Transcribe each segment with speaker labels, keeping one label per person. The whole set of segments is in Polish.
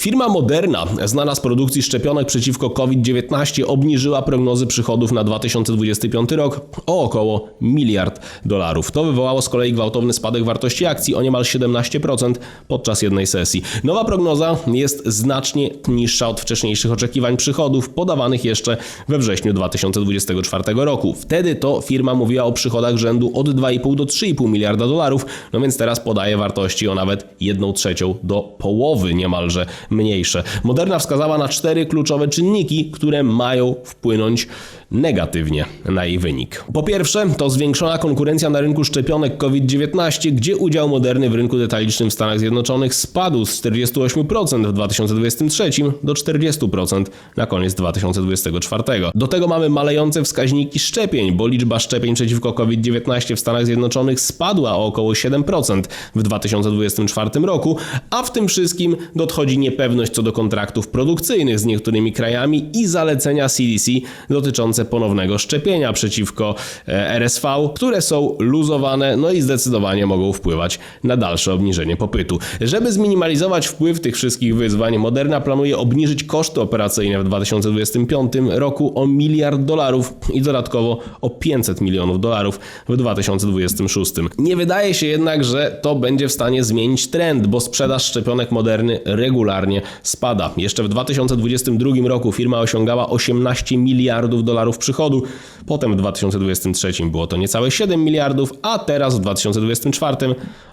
Speaker 1: Firma Moderna, znana z produkcji szczepionek przeciwko COVID-19, obniżyła prognozy przychodów na 2025 rok o około miliard dolarów. To wywołało z kolei gwałtowny spadek wartości akcji o niemal 17% podczas jednej sesji. Nowa prognoza jest znacznie niższa od wcześniejszych oczekiwań przychodów podawanych jeszcze we wrześniu 2024 roku. Wtedy to firma mówiła o przychodach rzędu od 2,5 do 3,5 miliarda dolarów, no więc teraz podaje wartości o nawet 1 trzecią do połowy niemalże mniejsze. Moderna wskazała na cztery kluczowe czynniki, które mają wpłynąć negatywnie na jej wynik. Po pierwsze, to zwiększona konkurencja na rynku szczepionek COVID-19, gdzie udział Moderny w rynku detalicznym w Stanach Zjednoczonych spadł z 48% w 2023 do 40% na koniec 2024. Do tego mamy malejące wskaźniki szczepień, bo liczba szczepień przeciwko COVID-19 w Stanach Zjednoczonych spadła o około 7% w 2024 roku, a w tym wszystkim dochodzi niepewność co do kontraktów produkcyjnych z niektórymi krajami i zalecenia CDC dotyczące ponownego szczepienia przeciwko e, RSV, które są luzowane, no i zdecydowanie mogą wpływać na dalsze obniżenie popytu. Żeby zminimalizować wpływ tych wszystkich wyzwań, Moderna planuje obniżyć koszty operacyjne w 2025 roku o miliard dolarów i dodatkowo o 500 milionów dolarów w 2026. Nie wydaje się jednak, że to będzie w stanie zmienić trend, bo sprzedaż szczepionek Moderny regularnie spada. Jeszcze w 2022 roku firma osiągała 18 miliardów dolarów przychodu, potem w 2023 było to niecałe 7 miliardów, a teraz w 2024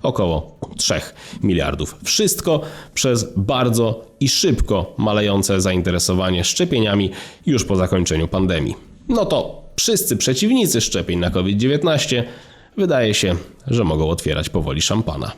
Speaker 1: około 3 miliardów. Wszystko przez bardzo i szybko malejące zainteresowanie szczepieniami już po zakończeniu pandemii. No to wszyscy przeciwnicy szczepień na COVID-19 wydaje się, że mogą otwierać powoli szampana.